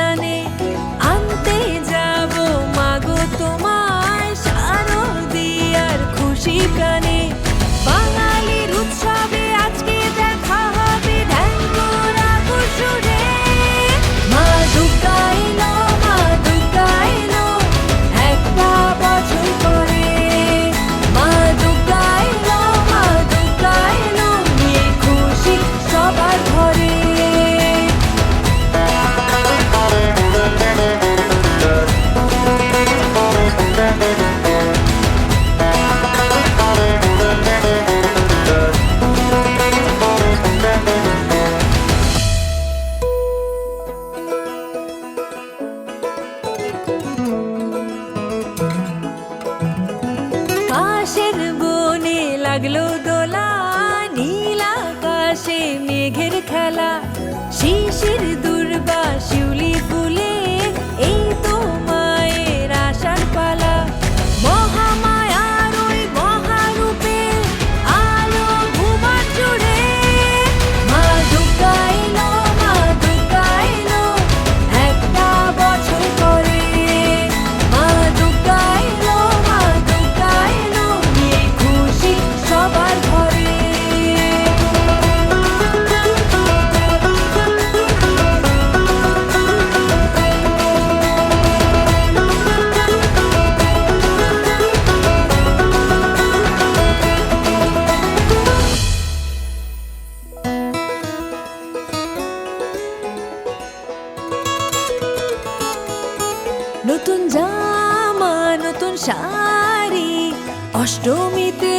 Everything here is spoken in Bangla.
জানানে আনতে যাব। মাগো তোমায় শারদিয়ার খুশি কানে লাগল দোলা নীল আকাশে মেঘের খেলা শিশির নতুন জামা নতুন শাড়ি অষ্টমীতে